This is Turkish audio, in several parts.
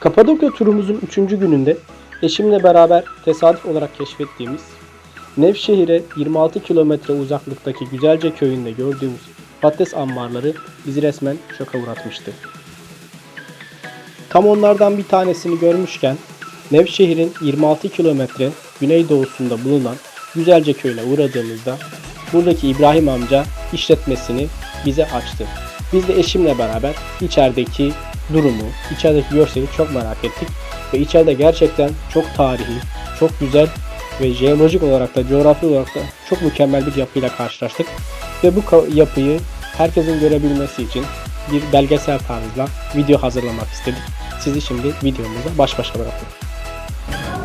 Kapadokya turumuzun 3. gününde eşimle beraber tesadüf olarak keşfettiğimiz Nevşehir'e 26 kilometre uzaklıktaki Güzelce köyünde gördüğümüz patates ambarları bizi resmen şoka uğratmıştı. Tam onlardan bir tanesini görmüşken Nevşehir'in 26 kilometre güneydoğusunda bulunan Güzelce köyüne uğradığımızda buradaki İbrahim amca işletmesini bize açtı. Biz de eşimle beraber içerideki durumu, içerideki görseli çok merak ettik. Ve içeride gerçekten çok tarihi, çok güzel ve jeolojik olarak da coğrafi olarak da çok mükemmel bir yapıyla karşılaştık. Ve bu yapıyı herkesin görebilmesi için bir belgesel tarzda video hazırlamak istedik. Sizi şimdi videomuza baş başa bırakıyorum.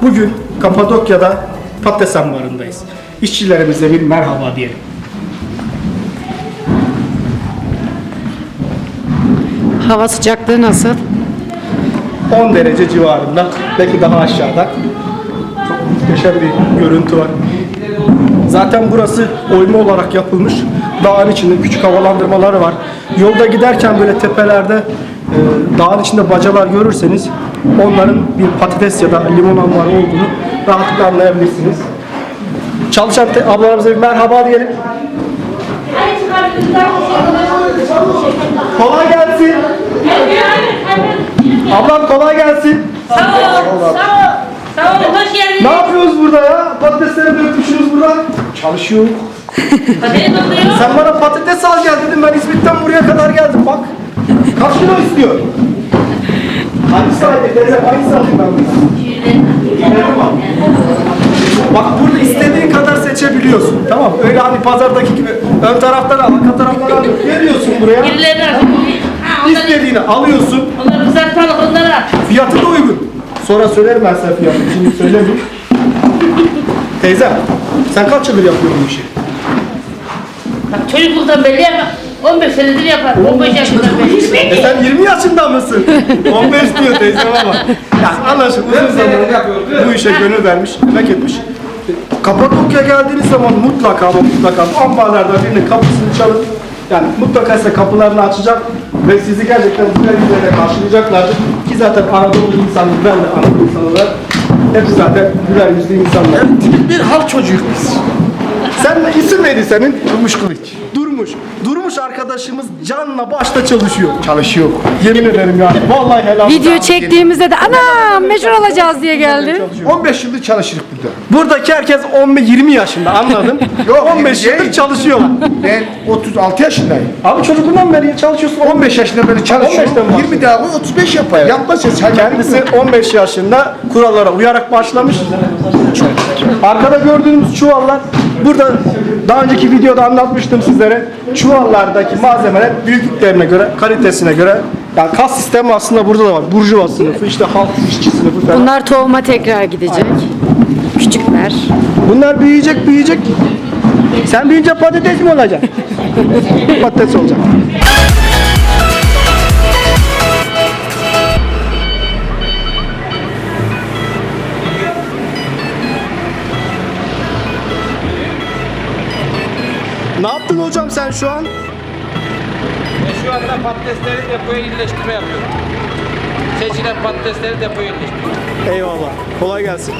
Bugün Kapadokya'da patates ambarındayız. İşçilerimize bir merhaba diyelim. Hava sıcaklığı nasıl? 10 derece civarında, belki daha aşağıda. Çok muhteşem bir görüntü var. Zaten burası oyma olarak yapılmış. Dağın içinde küçük havalandırmaları var. Yolda giderken böyle tepelerde e, dağın içinde bacalar görürseniz onların bir patates ya da limon ambarı olduğunu rahatlıkla anlayabilirsiniz. Çalışan ablalarımıza bir merhaba diyelim. Kolay gelsin. Ablam kolay gelsin. Sağ ol, sağ ol. Sağ ol, hoş geldin. Ne yapıyoruz burada ya? Patatesleri dökmüşsünüz burada. Çalışıyor. Patates oluyor. Sen bana patates al gel dedim. Ben İzmit'ten buraya kadar geldim bak. Kaç kilo istiyor? Hangisi alayım? Teyze hangisi alayım ben bunu? Bak burada istediğin kadar seçebiliyorsun. Tamam? Öyle hani pazardaki gibi ön taraftan al, arka taraftan al. Geliyorsun buraya. Birileri ha, onları, İstediğini alıyorsun. onları kızartalım, onları at. Fiyatı da uygun. Sonra söylerim ben sana fiyatı. Şimdi söylemiyorum. Teyzem, sen kaç yıldır yapıyorsun bu işi? Bak çocukluktan belli yapar. 15 senedir yapar. 15 yaşından E beri. sen 20 yaşında mısın? 15 diyor teyzeme bak. Ya anlaşılan uzun zamandır bu işe gönül vermiş, emek etmiş. Kapadokya geldiğiniz zaman mutlaka ama mutlaka bu ambarlardan birinin kapısını çalın. Yani mutlaka size kapılarını açacak ve sizi gerçekten güzel yüzlerle karşılayacaklardır. Ki zaten Anadolu insanı, ben de Anadolu insanı olarak hepsi zaten güler yüzlü insanlar. Bir halk çocuğuyuz biz. Sen isim neydi senin? Kılıç. Durmuş. Durmuş arkadaşımız canla başta çalışıyor. Çalışıyor. Yemin ederim yani. Vallahi helal. olsun. Video çektiğimizde de ana meşhur olacağız diye geldi. 15 yıldır çalışırız burada. Buradaki herkes 15-20 yaşında anladın? Yok, 15 değil. yıldır çalışıyorlar. Ben 36 yaşındayım. Abi çocukluğundan beri çalışıyorsun. 15 yaşında beri çalışıyorum. 15'ten başladım. 20 daha bu 35 yapar. Yapma sen. sen Kendisi 15 yaşında kurallara uyarak başlamış. Arkada gördüğünüz çuvallar burada daha önceki videoda anlatmıştım sizlere. Çuvallardaki malzemeler büyüklüklerine göre, kalitesine göre yani kas sistemi aslında burada da var. Burjuva sınıfı, işte halk işçi sınıfı falan. Bunlar tohuma tekrar gidecek. Küçükler. Bunlar büyüyecek, büyüyecek. Sen büyüyünce patates mi olacaksın? patates olacak. Ne yaptın hocam sen şu an? Ve şu anda patatesleri depoya yerleştirme yapıyorum. Seçilen patatesleri depoya yerleştiriyorum. Eyvallah. Kolay gelsin.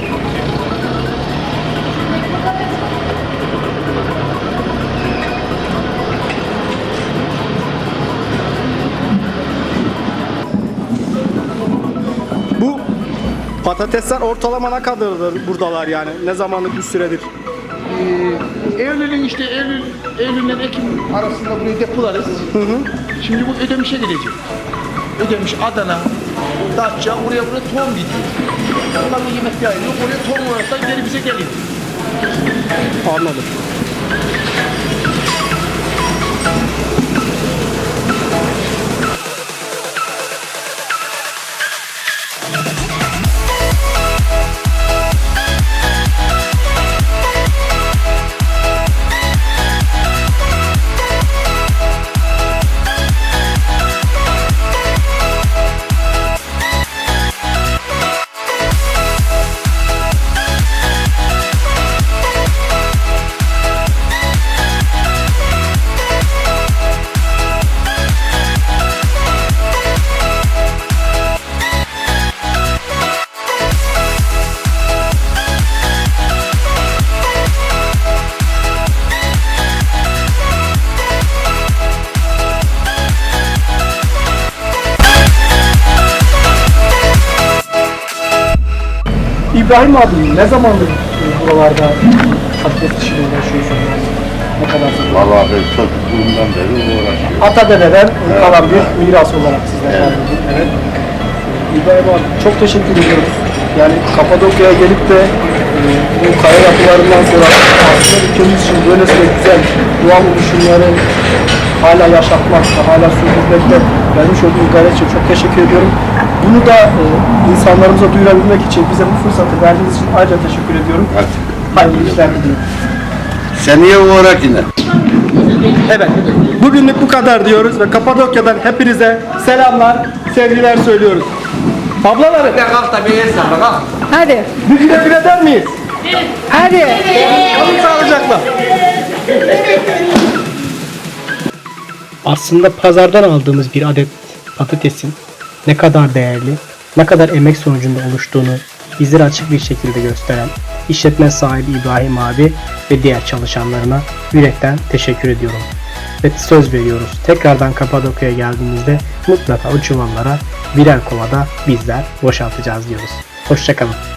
Bu patatesler ortalama ne kadardır buradalar yani? Ne zamanlık bir süredir? Ee, Eylül'ün işte Eylül, Eylül'le Ekim arasında burayı depolarız. Şimdi bu Ödemiş'e gelecek. Ödemiş, Adana, Datça, oraya buraya tohum gidiyor. Onların yemek yağı yok, oraya tohum olarak da geri bize geliyor. Anladım. İbrahim abi ne zamandır e, buralarda patates işiyle uğraşıyorsun? Ne kadar zaman? Vallahi ben çocukluğumdan beri uğraşıyorum. Ata dededen kalan bir evet. miras olarak sizden Evet. Evet. İbrahim abi çok teşekkür ediyoruz. Yani Kapadokya'ya gelip de e, bu kaya yapılarından sonra aslında ülkemiz için böylesine güzel doğal oluşumları hala yaşatmak, hala sürdürmekte vermiş olduğunuz gayret için çok teşekkür ediyorum. Bunu da e, insanlarımıza duyurabilmek için bize bu fırsatı verdiğiniz için ayrıca teşekkür ediyorum. Hayırlı işler diliyorum. Seneye uğrak yine. Evet. Bugünlük bu kadar diyoruz ve Kapadokya'dan hepinize selamlar, sevgiler söylüyoruz. Ablalarım, Kalk da bir el salla kalk. Hadi. bir güle güle der miyiz? Hadi. Kalın sağlıcakla. Aslında pazardan aldığımız bir adet patatesin ne kadar değerli, ne kadar emek sonucunda oluştuğunu bizlere açık bir şekilde gösteren işletme sahibi İbrahim abi ve diğer çalışanlarına yürekten teşekkür ediyorum. Ve söz veriyoruz. Tekrardan Kapadokya'ya geldiğimizde mutlaka o çuvallara birer kovada bizler boşaltacağız diyoruz. Hoşçakalın.